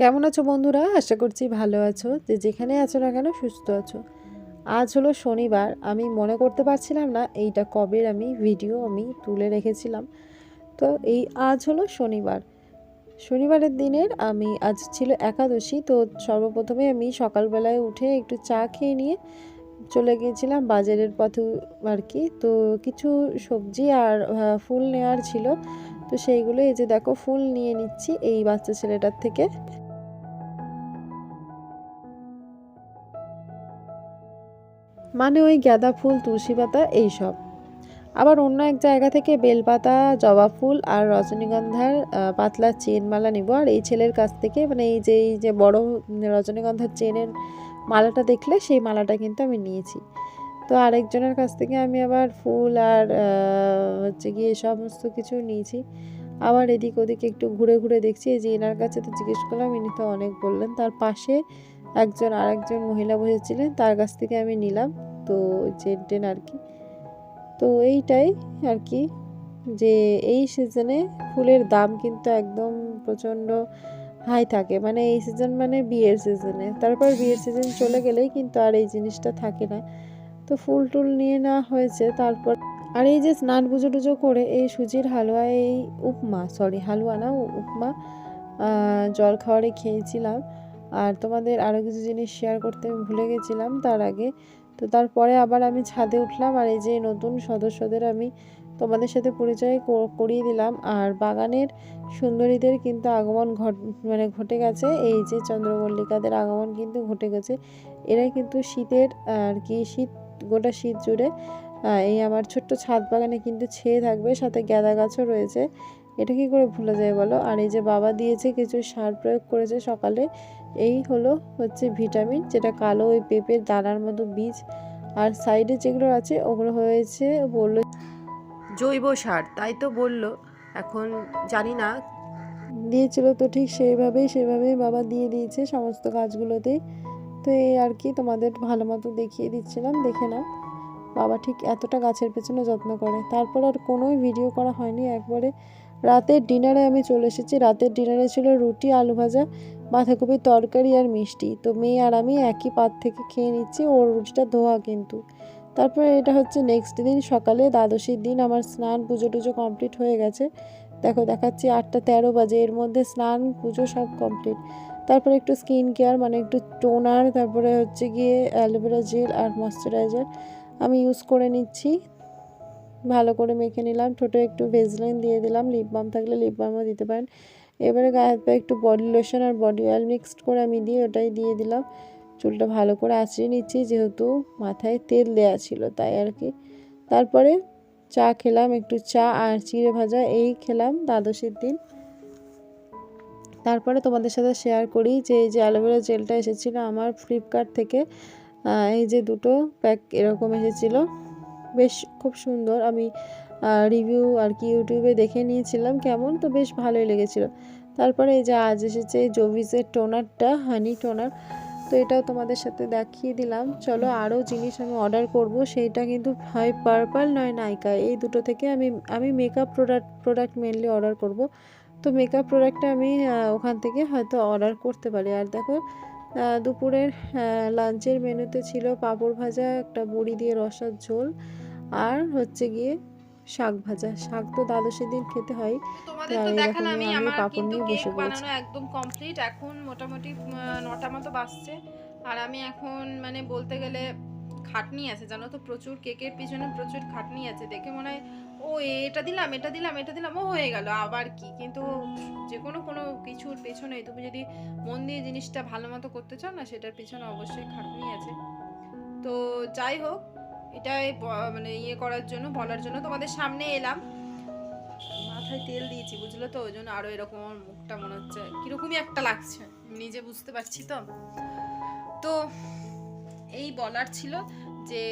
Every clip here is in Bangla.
কেমন আছো বন্ধুরা? আশা করছি ভালো আছো। যে যেখানে আছো না কেন সুস্থ আছো। আজ হলো শনিবার। আমি মনে করতে পারছিলাম না এইটা কবের আমি ভিডিও আমি তুলে রেখেছিলাম। তো এই আজ হলো শনিবার। শনিবারের দিনের আমি আজ ছিল একাদশী, তো সর্বপ্রথমে আমি সকালবেলায় উঠে একটু চা খেয়ে নিয়ে চলে গিয়েছিলাম বাজারের পথে আর কি। তো কিছু সবজি আর ফুল নেওয়ার ছিল। তো সেইগুলো এই যে দেখো ফুল নিয়ে নিচ্ছি এই বাচ্চা ছেলেটার থেকে। মানে ওই গাঁদা ফুল, তুলসী পাতা, এইসব। আবার অন্য এক জায়গা থেকে বেলপাতা, জবা ফুল আর রজনীগন্ধার পাতলা চেন মালা নিব। আর এই ছেলের কাছ থেকে মানে এই যে এই যে বড় রজনীগন্ধার চেনের মালাটা দেখলে সেই মালাটা কিন্তু আমি নিয়েছি। তো আরেকজনের কাছ থেকে আমি আবার ফুল আর হচ্ছে গিয়ে সমস্ত কিছু নিয়েছি। আবার এদিক ওদিক একটু ঘুরে ঘুরে দেখছি যে এনার কাছে তো জিজ্ঞেস করলাম, ইনি তো অনেক বললেন। তার পাশে একজন আরেকজন মহিলা বসেছিলেন, তার কাছ থেকে আমি নিলাম। তো জেন টেন আর কি। তো এইটাই আর কি, যে এই সিজনে ফুলের দাম কিন্তু একদম প্রচণ্ড হাই থাকে। মানে এই সিজন মানে বিয়ের সিজনে। তারপর বিয়ের সিজন চলে গেলেই কিন্তু আর এই জিনিসটা থাকে না। তো ফুল টুল নিয়ে নেওয়া হয়েছে, তারপর আর এই যে স্নান পুজো টুজো করে এই সুজির হালুয়া, এই উপমা সরি হালুয়া না উপমা জল খাওয়ারে খেয়েছিলাম। আর তোমাদের আরও কিছু জিনিস শেয়ার করতে আমি ভুলে গেছিলাম তার আগে। তো তারপরে আবার আমি ছাদে উঠলাম আর এই যে নতুন সদস্যদের আমি তোমাদের সাথে পরিচয় করিয়ে দিলাম। আর বাগানের সুন্দরীদের কিন্তু আগমন ঘট মানে ঘটে গেছে। এই যে চন্দ্রমল্লিকাদের আগমন কিন্তু ঘটে গেছে। এরা কিন্তু শীতের, আর কি, শীত, গোটা শীত জুড়ে এই আমার ছোট্ট ছাদ বাগানে কিন্তু ছেয়ে থাকবে সাথে গাঁদা গাছও রয়েছে। এটা কি করে ভুলে যায় বলো? আর এই যে বাবা দিয়েছে কিছু সার প্রয়োগ করেছে সকালে এই হলো হচ্ছে ভিটামিন যেটা কালো ওই পেঁপের দানার মতো বীজ। আর সাইডে যেগুলো আছে ওগুলো হয়েছে বলল জৈব সার তাই তো বলল। এখন জানি না। দিয়েছিল তো ঠিক সেইভাবেই সেভাবেই বাবা দিয়ে দিয়েছে সমস্ত গাছগুলোতেই। তো এই আর কি তোমাদের ভালো মতো দেখিয়ে দিচ্ছিলাম দেখে নাও। বাবা ঠিক এতটা গাছের পেছনে যত্ন করে। তারপর আর কোনোই ভিডিও করা হয়নি একবারে। রাতের ডিনারে আমি চলে এসেছি। রাতের ডিনারে ছিল রুটি, আলু ভাজা, বাঁধাকপির তরকারি আর মিষ্টি। তো মেয়ে আর আমি একই পাত থেকে খেয়ে নিচ্ছি। ওর রুটিটা ধোয়া কিন্তু। তারপরে এটা হচ্ছে নেক্সট দিন সকালে, দ্বাদশীর দিন আমার স্নান পুজো টুজো কমপ্লিট হয়ে গেছে। দেখো, দেখাচ্ছি আটটা তেরো বাজে। এর মধ্যে স্নান, পুজো সব কমপ্লিট তারপরে একটু স্কিন কেয়ার মানে একটু টোনার তারপরে হচ্ছে গিয়ে অ্যালোভেরা জেল আর ময়শ্চারাইজার আমি ইউজ করে নিচ্ছি। ভালো করে মেখে নিলাম। ঠোঁটে একটু ভেজলাইন দিয়ে দিলাম। লিপ বাম থাকলে লিপ বামও দিতে পারেন। এবারে গায়ে হাত পায়ে একটু বডি লোশন আর বডি অয়েল মিক্সড করে আমি দিয়ে ওটাই দিয়ে দিলাম। চুলটা ভালো করে আঁচড়ে নিচ্ছি। যেহেতু মাথায় তেল দেয়া ছিল তাই আর কি। তারপরে চা খেলাম, একটু চা আর চিড়ে ভাজা এই খেলাম দ্বাদশীর দিন। তারপরে তোমাদের সাথে শেয়ার করি যে এই যে অ্যালোভেরা জেলটা এসেছিল আমার ফ্লিপকার্ট থেকে। এই যে দুটো প্যাক এরকম এসেছিল। বেশ খুব সুন্দর। আমি রিভিউ আর কি ইউটিউবে দেখে নিয়েছিলাম কেমন, তো বেশ ভালোই লেগেছিলো। তারপরে এই যে আজ এসেছে জোভিসের টোনারটা হানি টোনার তো এটাও তোমাদের সাথে দেখিয়ে দিলাম। চলো আরও জিনিস আমি অর্ডার করব। সেইটা কিন্তু হয় পার্পল নয় নাইকা এই দুটো থেকে আমি আমি makeup product product mainly order করব। তো মেকআপ প্রোডাক্টটা আমি ওখান থেকে হয়তো অর্ডার করতে পারি। আর দেখো দুপুরের লাঞ্চের মেনুতে ছিল পাঁপড় ভাজা একটা বড়ি দিয়ে রসার ঝোল আর হচ্ছে গিয়ে শাক ভাজা। শাক তো দ্বাদশের দিন খেতে হয়। তোমাদের তো এই দেখো দেখালামই আমি আমার পাঁপড় কিন্তু নিয়ে কেক বসে বানানো একদম কমপ্লিট এখন মোটামুটি নটা মতো বাজছে। আর আমি এখন মানে বলতে গেলে খাটনি আছে। জানো তো প্রচুর কেকের পিছনে প্রচুর খাটনি আছে। দেখে মনে হয় ও, এটা দিলাম এটা দিলাম এটা দিলাম, ও হয়ে গেল, আবার কি? কিন্তু যে কোনো কোনো কিছুর পেছনে, তুমি যদি মন দিয়ে জিনিসটা ভালো মতো করতে চাও না, সেটার পিছনে অবশ্যই খাটনি আছে। তো যাই হোক, এটাই মানে ইয়ে করার জন্য, বলার জন্য তোমাদের সামনে এলাম। মাথায় তেল দিয়েছি, বুঝলো তো? ওই জন্য আরও এরকম মুখটা মনে হচ্ছে, কিরকমই একটা লাগছে নিজে বুঝতে পারছি তো? তো এই বলার ছিল যে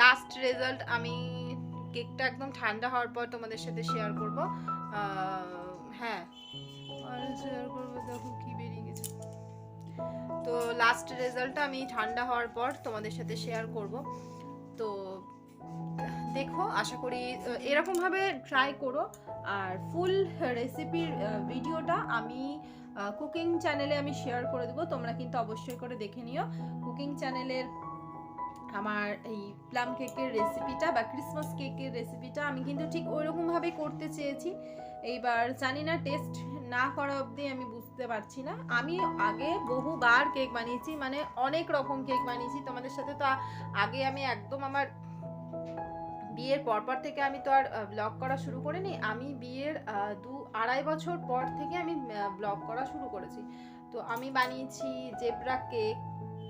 লাস্ট রেজাল্ট আমি কেকটা একদম ঠান্ডা হওয়ার পর তোমাদের সাথে শেয়ার করব। হ্যাঁ। শেয়ার করব, দেখো কি বেরিয়ে গেছে। তো লাস্ট রেজাল্টটা আমি ঠান্ডা হওয়ার পর তোমাদের সাথে শেয়ার করব। তো দেখো, আশা করি এরকমভাবে ট্রাই করো। আর ফুল রেসিপির ভিডিওটা আমি কুকিং চ্যানেলে আমি শেয়ার করে দেবো। তোমরা কিন্তু অবশ্যই করে দেখে নিও। কুকিং চ্যানেলের আমার এই প্লাম কেকের রেসিপিটা বা ক্রিসমাস কেকের রেসিপিটা আমি কিন্তু ঠিক ওই রকমভাবে করতে চেয়েছি। এইবার জানি না টেস্ট না করা অবধি আমি বুঝতে পারছি না। আমি আগে বহুবার কেক বানিয়েছি মানে অনেক রকম কেক বানিয়েছি। তোমাদের সাথে তো আগে আমি একদম আমার বিয়ের পরপর থেকে আমি তো আর ব্লগ করা শুরু করিনি। আমি বিয়ের দু আড়াই বছর পর থেকে আমি ব্লগ করা শুরু করেছি। তো আমি বানিয়েছি জেব্রা কেক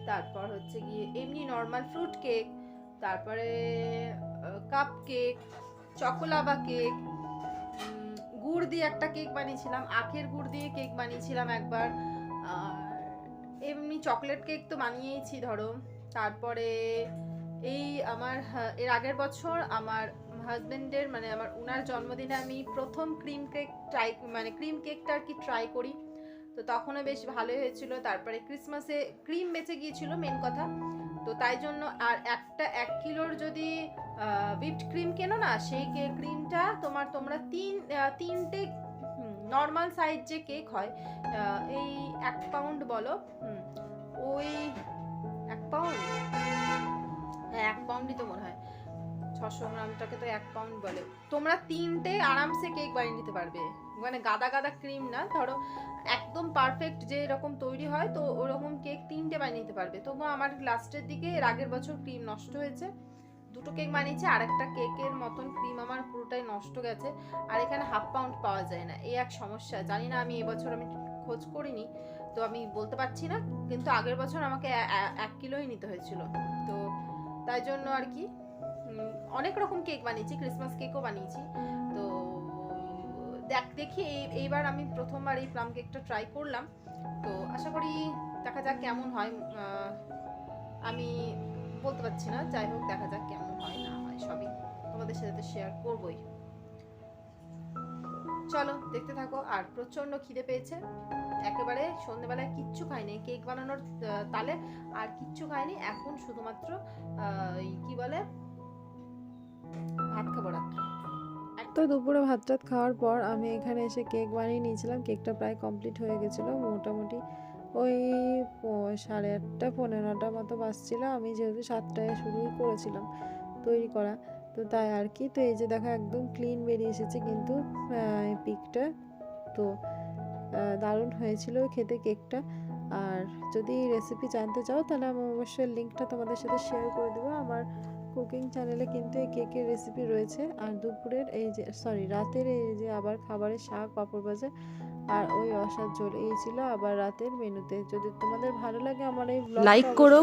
তারপর হচ্ছে গিয়ে এমনি নর্মাল ফ্রুট কেক তারপরে কাপ কেক চকোলাবা কেক গুড় দিয়ে একটা কেক বানিয়েছিলাম, আখের গুড় দিয়ে কেক বানিয়েছিলাম একবার। এমনি চকলেট কেক তো বানিয়েইছি, ধরো। তারপরে এই আমার এর আগের বছর আমার হাজবেন্ডের মানে আমার উনার জন্মদিনে আমি প্রথম ক্রিম কেক ট্রাই মানে ক্রিম কেকটা আর কি ট্রাই করি। তো তখনও বেশ ভালোই হয়েছিল। তারপরে ক্রিসমাসে ক্রিম বেঁচে গিয়েছিল মেন কথা। তো তাই জন্য আর একটা এক কিলোর যদি হুইপড ক্রিম কেনো না, সেই ক্রিমটা তোমার, তোমরা তিন তিনটে নর্মাল সাইজ যে কেক হয় এই এক পাউন্ড বলো ওই এক পাউন্ড হ্যাঁ এক পাউন্ডই তো মনে হয়। ছশো গ্রামটাকে তো এক পাউন্ড বলে। তোমরা তিনটে আরামসে কেক বানিয়ে নিতে পারবে। মানে গাদা গাদা ক্রিম না, ধরো একদম পারফেক্ট যে এরকম তৈরি হয়, তো ওরকম কেক তিনটে বানিয়ে নিতে পারবে। তবুও আমার লাস্টের দিকে এর আগের বছর ক্রিম নষ্ট হয়েছে। দুটো কেক বানিয়েছি, আর একটা কেকের মতন ক্রিম আমার পুরোটাই নষ্ট গেছে। আর এখানে হাফ পাউন্ড পাওয়া যায় না এই এক সমস্যা। জানি না আমি এবছর আমি খোঁজ করিনি, তো আমি বলতে পারছি না, কিন্তু আগের বছর আমাকে এক কিলোই নিতে হয়েছিল। তো তাই জন্য আর কি অনেক রকম কেক বানিয়েছি ক্রিসমাস কেকও বানিয়েছি। তো দেখ, দেখি এই- এইবার আমি প্রথমবার এই প্লাম কেকটা ট্রাই করলাম। তো আশা করি দেখা যাক কেমন হয়। আমি বলতে পারছি না, যাই হোক দেখা যাক কেমন হয়, না হয়, সবই তোমাদের সাথে শেয়ার করবই। চলো, দেখতে থাকো, আর প্রচণ্ড খিদে পেয়েছে। একেবারে সন্ধ্যেবেলায় কিচ্ছু খাইনি কেক বানানোর তালে আর কিচ্ছু খাইনি। এখন শুধুমাত্র কি বলে, ভাত খাব রাত্রে। তো দুপুরে ভাত টাত খাওয়ার পর আমি এখানে এসে কেক বানিয়ে নিয়েছিলাম। কেকটা প্রায় কমপ্লিট হয়ে গেছিল, মোটামুটি ওই সাড়ে আটটা পনেরো নটা মতো বাজছিল। আমি যেহেতু সাতটায় শুরুই করেছিলাম তৈরি করা, তো তাই আর কি। তো এই যে দেখো একদম ক্লিন বেরিয়ে এসেছে কিন্তু পিকটা। তো দারুণ হয়েছিল খেতে কেকটা। আর যদি রেসিপি জানতে চাও তাহলে আমি অবশ্যই লিঙ্কটা তোমাদের সাথে শেয়ার করে দেবো। আমার কুকিং চ্যানেলে কিন্তু এই কেকের রেসিপি রয়েছে। আর দুপুরের এই যে সরি রাতের এই যে আবার খাবারের শাক পাঁপড় ভাজা আর ওই অসার ঝোল এই ছিল আবার রাতের মেনুতে যদি তোমাদের ভালো লাগে আমার এই লাইক করো